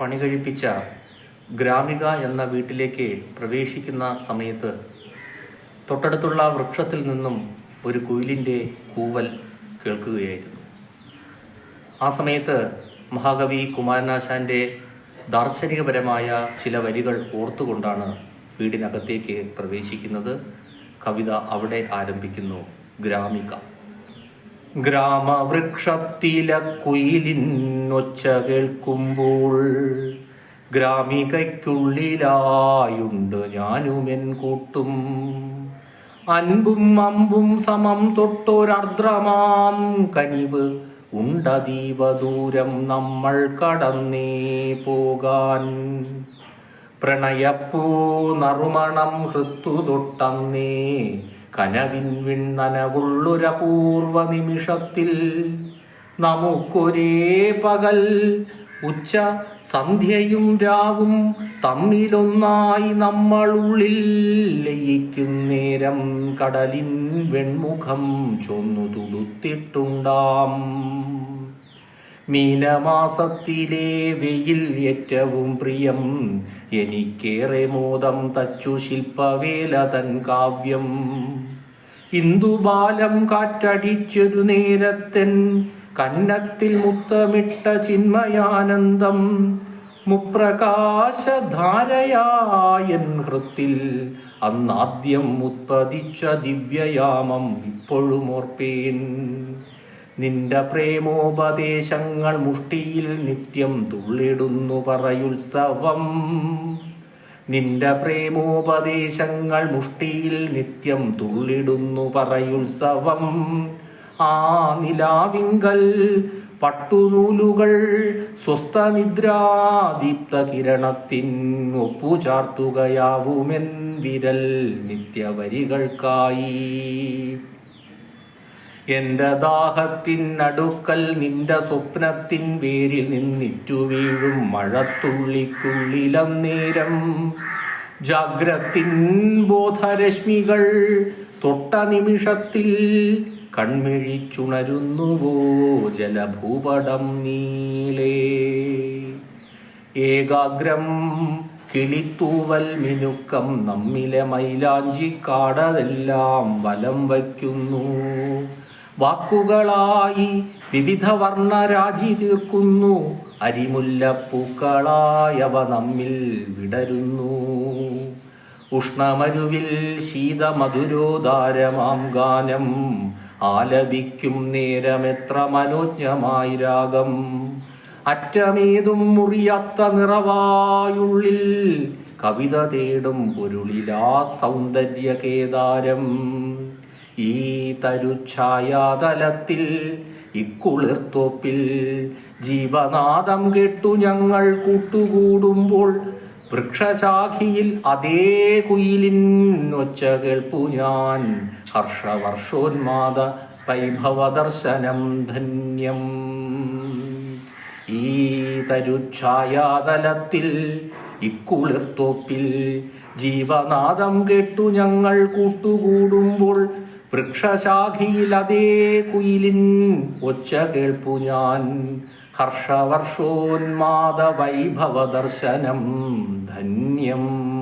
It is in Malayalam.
പണി കഴിപ്പിച്ച ഗ്രാമിക എന്ന വീട്ടിലേക്ക് പ്രവേശിക്കുന്ന സമയത്ത് തൊട്ടടുത്തുള്ള വൃക്ഷത്തിൽ നിന്നും ഒരു കുയിലിന്റെ കൂവൽ കേൾക്കുകയായിരുന്നു. ആ സമയത്ത് മഹാകവി കുമാരനാശാന്റെ ദാർശനികപരമായ ചില വരികൾ ഓർത്തുകൊണ്ടാണ് വീടിനകത്തേക്ക് പ്രവേശിക്കുന്നത്. കവിത അവിടെ ആരംഭിക്കുന്നു. ഗ്രാമിക. ഗ്രാമവൃക്ഷത്തിലെ കുയിലിനൊച്ച കേൾക്കുമ്പോൾ ഗ്രാമികയ്ക്കുള്ളിലായുണ്ട് ഞാനുമെൻ കൂട്ടും. അൻപും അമ്പും സമം തൊട്ടൊരർദ്രമാം കനിവ് ഉണ്ടതീവ ദൂരം നമ്മൾ കടന്നേ പോകാൻ. പ്രണയപ്പൂ നറുമണം ഹൃത്തു തൊട്ടന്നേ കനവിൻ വിണ്ണനവുള്ളൊരപൂർവ നിമിഷത്തിൽ നമുക്കൊരേ പകൽ ഉച്ച സന്ധ്യയും രാവും തമ്മിലൊന്നായി നമ്മളുള്ളിൽ ലയിക്കും നേരം കടലിൻ വെൺമുഖം ചൊന്നു തുടുത്തിട്ടുണ്ടാം മീനമാസത്തിലെ വെയിൽ ഏറ്റവും പ്രിയം. എനിക്കേറെ മോദം തച്ചു ശില്പവേല തൻ കാവ്യം. ഇന്ദുബാലം കാറ്റടിച്ചൊരു നേരത്തൻ കന്നത്തിൽ മുത്തമിട്ട ചിന്മയാനന്ദം. മുപ്രകാശധാരയായൻ ഹൃത്തിൽ അന്നാദ്യം ഉത്പതിച്ച ദിവ്യയാമം ഇപ്പോഴും ഓർപ്പേൻ. നിന്റെ പ്രേമോപദേശങ്ങൾ മുഷ്ടിയിൽ നിത്യം തുള്ളിടുന്നു പറയുത്സവം. നിന്റെ പ്രേമോപദേശങ്ങൾ മുഷ്ടിയിൽ നിത്യം തുള്ളിടുന്നു പറയുത്സവം. ആ നിലാവിങ്കൽ പട്ടുനൂലുകൾ സ്വസ്ഥനിദ്രാദീപ്ത കിരണത്തിൻ ഒപ്പുചാർത്തുകയാവുമെൻ വിരൽ നിത്യവരികൾക്കായി. എന്റെ ദാഹത്തിനടുക്കൽ നിന്റെ സ്വപ്നത്തിൻ പേരിൽ നിന്നിറ്റു വീഴും മഴത്തുള്ളിക്കുള്ളിലന്നേരം ജാഗ്രത്തിൻ ബോധരശ്മികൾ തൊട്ട നിമിഷത്തിൽ കൺമിഴിച്ചുണരുന്നുവോ ജലഭൂപടം നീളേ. ഏകാഗ്രം കിളിത്തൂവൽ മിനുക്കം നമ്മിലെ മൈലാഞ്ചി കാടതെല്ലാം വലം വയ്ക്കുന്നു. വാക്കുകളായി വിവിധ വർണരാജി തീർക്കുന്നു. അരിമുല്ലപ്പൂക്കളായവ നമ്മിൽ വിടരുന്നു. ഉഷ്ണമരുവിൽ ശീതമധുരോദാരമാം ഗാനം ആലപിക്കും നേരമെത്ര മനോജ്ഞമായി രാഗം. അറ്റമേതും മുറിയാത്ത നിറവായുള്ളിൽ കവിത തേടും പൊരുളിലാ സൗന്ദര്യ കേദാരം ഈ തരുഛായാതലത്തിൽ ഇക്കുളിർത്തോപ്പിൽ ജീവനാദം കേട്ടു ഞങ്ങൾ കൂട്ടുകൂടുമ്പോൾ വൃക്ഷശാഖിയിൽ അതേ കുയിലിൻ ഒച്ച കേൾപ്പു ഞാൻ. ഹർഷവർഷോന്മാദ വൈഭവദർശനം ധന്യം. ഈ തരുഛായാതലത്തിൽ ഇക്കുളിർത്തോപ്പിൽ ജീവനാദം കേട്ടു ഞങ്ങൾ കൂട്ടുകൂടുമ്പോൾ വൃക്ഷശാഖിയിൽ അതേ കുയിലിൻ ഒച്ച കേൾപ്പു ഞാൻ. ഹർഷവർഷോന്മാദ വൈഭവ ദർശനം ധന്യം.